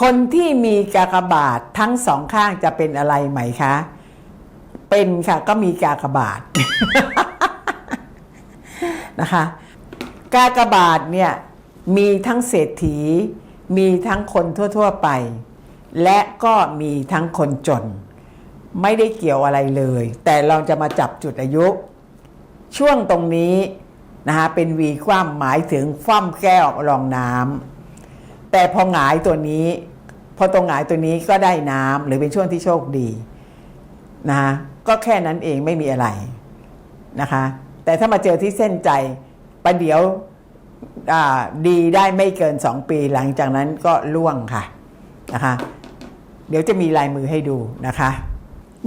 คนที่มีกากบาททั้งสองข้างจะเป็นอะไรไหมคะ เป็นค่ะก็มีกากบาทนะคะ กากบาทเนี่ยมีทั้งเศรษฐี มีทั้งคนทั่ว ๆไป และก็มีทั้งคนจน ไม่ได้เกี่ยวอะไรเลย แต่เราจะมาจับจุดอายุ ช่วงตรงนี้นะคะเป็นวีคว่ำหมายถึงคว่ำแก้วรองน้ำ แต่พอหงายตัวนี้ พอตรงหงายตัวนี้ก็ได้น้ำหรือเป็นช่วงที่โชคดีนะะก็แค่นั้นเองไม่มีอะไรนะคะ แต่ถ้ามาเจอที่เส้นใจประเดี๋ยวดีได้ไม่เกิน 2 ปีหลังจากนั้นก็ล่วงค่ะนะคะ เดี๋ยวจะมีลายมือให้ดูนะคะ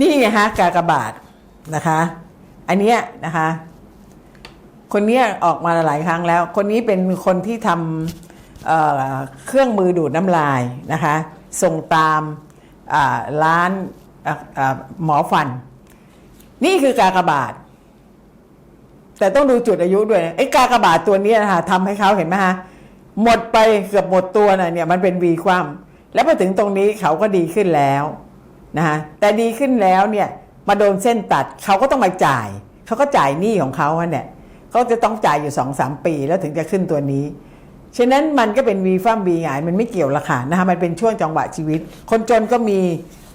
นี่ฮะกากบาทนะคะ อันเนี้ยนะคะ คนเนี้ยออกมาหลายครั้งแล้ว คนนี้เป็นคนที่ทำ เเครื่องมือดูดน้ำลายนะคะส่งตามาร้านอะอ่าหมอฟัน นี่คือกากบาท แต่ต้องดูจุดอายุด้วยไอ้กากบาทตัวนี้นะคะทำให้เขาเห็นไหมฮะหมดไปเกือบหมดตัวนะเนี่ยมันเป็นวีคว่ำแล้วพอถึงตรงนี้เขาก็ดีขึ้นแล้วนะฮะแต่ดีขึ้นแล้วเนี่ยมาโดนเส้นตัดเขาก็ต้องมาจ่าย เขาก็จ่ายหนี้ของเขาเนี่ยเขาจะต้องจ่ายอยู่สองสามปีแล้วถึงจะขึ้นตัวนี้ ฉะนั้นมันก็เป็นวีฟ้ามวีหงายมันไม่เกี่ยวละค่ะนะคะมันเป็นช่วงจังหวะชีวิต คนจนก็มี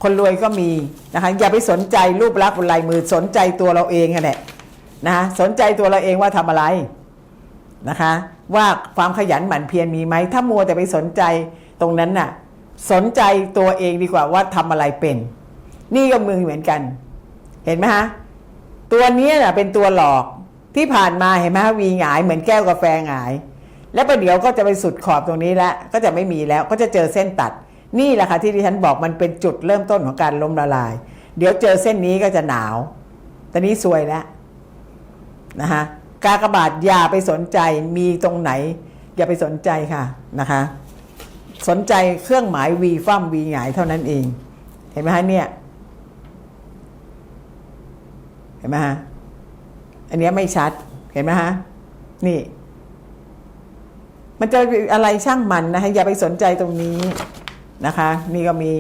คนรวยก็มีนะคะอย่าไปสนใจรูปลักษณ์ลายมือสนใจตัวเราเองแหละนะคะสนใจตัวเราเองว่าทำอะไรนะคะ ว่าความขยันหมั่นเพียรมีไหมถ้ามัวแต่ไปสนใจตรงนั้นน่ะสนใจตัวเองดีกว่าว่าทำอะไรเป็น นี่ก็มือเหมือนกัน เห็นไหมฮะตัวนี้น่ะเป็นตัวหลอกที่ผ่านมาเห็นไหมฮะวีหงายเหมือนแก้วกาแฟหงาย แล้วประเดี๋ยวก็จะไปสุดขอบตรงนี้แล้วก็จะไม่มีแล้วก็จะเจอเส้นตัด นี่แหละค่ะที่ดิฉันบอกมันเป็นจุดเริ่มต้นของการล้มละลาย เดี๋ยวเจอเส้นนี้ก็จะหนาว ตอนนี้ซวยแล้วนะฮะกากบาทอย่าไปสนใจมีตรงไหน อย่าไปสนใจค่ะนะคะ สนใจเครื่องหมายวีฟ้ามวีหงายเท่านั้นเอง เห็นไหมฮะเนี่ยเห็นไหมฮะอันเนี้ยไม่ชัดเห็นไหมฮะนี่ มันจะอะไรช่างมันนะคะอย่าไปสนใจตรงนี้นะคะ นี่ก็มี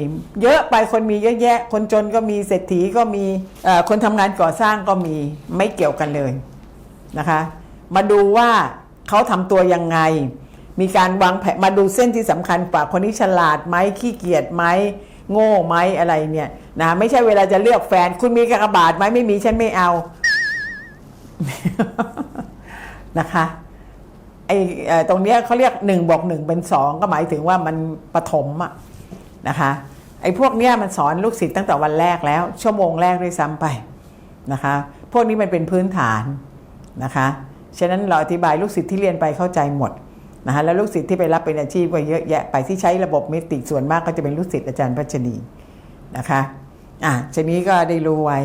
เยอะไปคนมีเยอะแยะ คนจนก็มีเศรษฐีก็มีคนทำงานก่อสร้างก็มีไม่เกี่ยวกันเลยนะคะ มาดูว่าเขาทำตัวยังไง มีการวางแผนมาดูเส้นที่สำคัญกว่าคนนี้ฉลาดไหมขี้เกียจไหมโง่ไหมอะไรเนี่ยนะไม่ใช่เวลาจะเลือกแฟน คุณมีกากบาทไหมไม่มีฉันไม่เอานะคะ ไอ้ตรงเนี้ยเขาเรียกหนึ่งบวกหนึ่งเป็นสองก็หมายถึงว่ามันปฐมอะนะคะไอ้พวกเนี้ยมันสอนลูกศิษย์ตั้งแต่วันแรกแล้ว ชั่วโมงแรกด้วยซ้ำไปนะคะพวกนี้มันเป็นพื้นฐานนะคะฉะนั้นเราอธิบายลูกศิษย์ที่เรียนไปเข้าใจหมดนะคะแล้วลูกศิษย์ที่ไปรับเป็นอาชีพก็เยอะแยะไปที่ใช้ระบบเมติกส่วนมากก็จะเป็นลูกศิษย์อาจารย์พัชนีนะคะอะชนี้ก็ได้รู้ไว้